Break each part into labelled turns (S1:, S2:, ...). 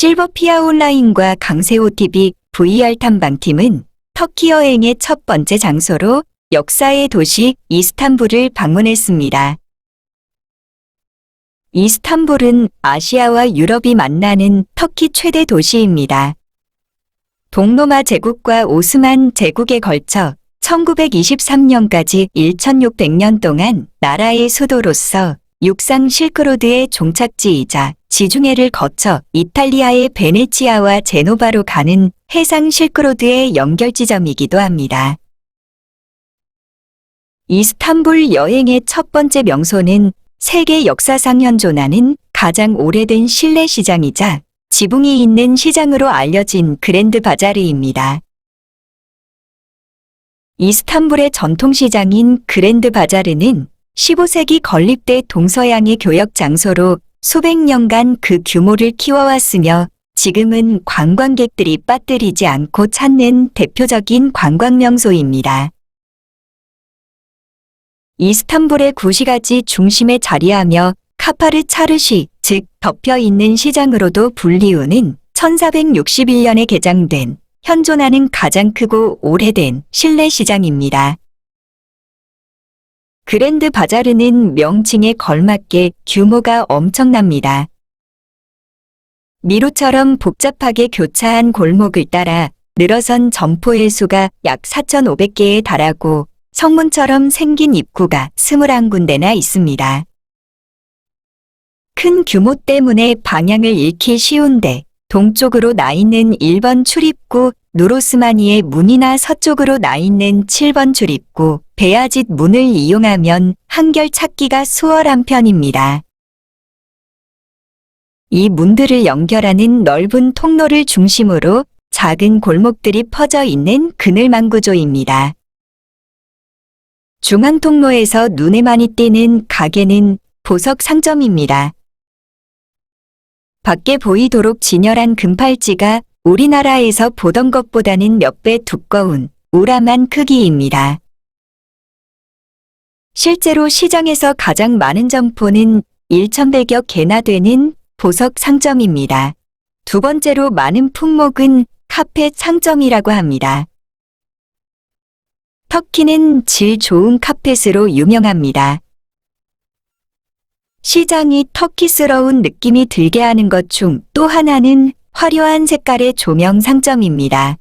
S1: 실버 피아 온라인과 강세호 TV VR 탐방팀은 터키 여행의 첫 번째 장소로 역사의 도시 이스탄불을 방문했습니다. 이스탄불은 아시아와 유럽이 만나는 터키 최대 도시입니다. 동로마 제국과 오스만 제국에 걸쳐 1923년까지 1600년 동안 나라의 수도로서 육상 실크로드의 종착지이자 지중해를 거쳐 이탈리아의 베네치아와 제노바로 가는 해상 실크로드의 연결 지점이기도 합니다. 이스탄불 여행의 첫 번째 명소는 세계 역사상 현존하는 가장 오래된 실내 시장이자 지붕이 있는 시장으로 알려진 그랜드 바자르입니다. 이스탄불의 전통시장인 그랜드 바자르는 15세기 건립대 동서양의 교역 장소로 수백 년간 그 규모를 키워왔으며 지금은 관광객들이 빠뜨리지 않고 찾는 대표적인 관광명소입니다. 이스탄불의 구시가지 중심에 자리하며 카파르 차르시, 즉 덮여 있는 시장으로도 불리우는 1461년에 개장된 현존하는 가장 크고 오래된 실내 시장입니다. 그랜드 바자르는 명칭에 걸맞게 규모가 엄청납니다. 미로처럼 복잡하게 교차한 골목을 따라 늘어선 점포의 수가 약 4,500개에 달하고 성문처럼 생긴 입구가 21군데나 있습니다. 큰 규모 때문에 방향을 잃기 쉬운데 동쪽으로 나 있는 1번 출입구 누로스마니의 문이나 서쪽으로 나 있는 7번 출입구 베아짓 문을 이용하면 한결 찾기가 수월한 편입니다. 이 문들을 연결하는 넓은 통로를 중심으로 작은 골목들이 퍼져 있는 그늘망 구조입니다. 중앙 통로에서 눈에 많이 띄는 가게는 보석 상점입니다. 밖에 보이도록 진열한 금팔찌가 우리나라에서 보던 것보다는 몇 배 두꺼운 우람한 크기입니다. 실제로 시장에서 가장 많은 점포는 1,100여 개나 되는 보석 상점입니다. 두 번째로 많은 품목은 카펫 상점이라고 합니다. 터키는 질 좋은 카펫으로 유명합니다. 시장이 터키스러운 느낌이 들게 하는 것 중 또 하나는 화려한 색깔의 조명 상점입니다.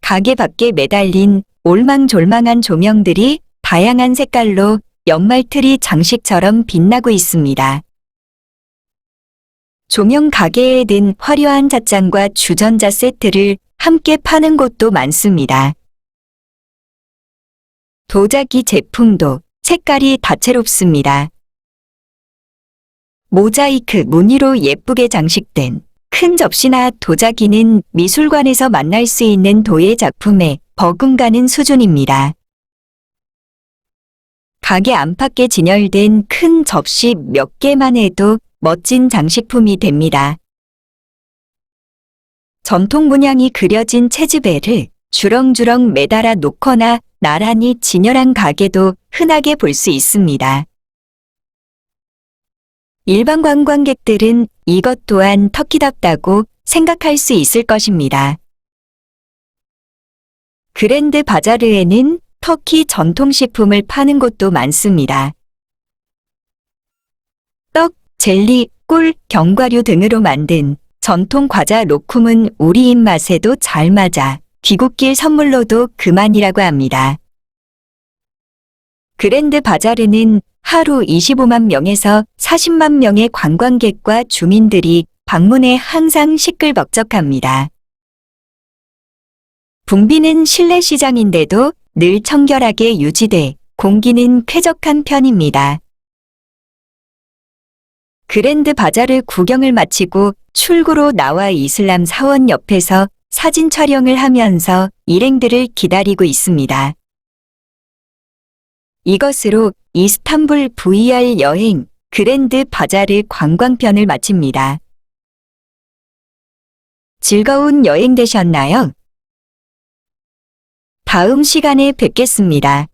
S1: 가게 밖에 매달린 올망졸망한 조명들이 다양한 색깔로 연말트리 장식처럼 빛나고 있습니다. 조명 가게에 든 화려한 찻잔과 주전자 세트를 함께 파는 곳도 많습니다. 도자기 제품도 색깔이 다채롭습니다. 모자이크 무늬로 예쁘게 장식된 큰 접시나 도자기는 미술관에서 만날 수 있는 도예 작품에 버금가는 수준입니다. 가게 안팎에 진열된 큰 접시 몇 개만 해도 멋진 장식품이 됩니다. 전통 문양이 그려진 채즈배를 주렁주렁 매달아 놓거나 나란히 진열한 가게도 흔하게 볼 수 있습니다. 일반 관광객들은 이것 또한 터키답다고 생각할 수 있을 것입니다. 그랜드 바자르에는 터키 전통식품을 파는 곳도 많습니다. 떡, 젤리, 꿀, 견과류 등으로 만든 전통 과자 로쿰은 우리 입맛에도 잘 맞아 귀국길 선물로도 그만이라고 합니다. 그랜드 바자르는 하루 25만 명에서 40만 명의 관광객과 주민들이 방문해 항상 시끌벅적합니다. 붐비는 실내 시장인데도 늘 청결하게 유지돼 공기는 쾌적한 편입니다. 그랜드 바자르 구경을 마치고 출구로 나와 이슬람 사원 옆에서 사진 촬영을 하면서 일행들을 기다리고 있습니다. 이것으로 이스탄불 VR 여행 그랜드 바자르 관광편을 마칩니다. 즐거운 여행 되셨나요? 다음 시간에 뵙겠습니다.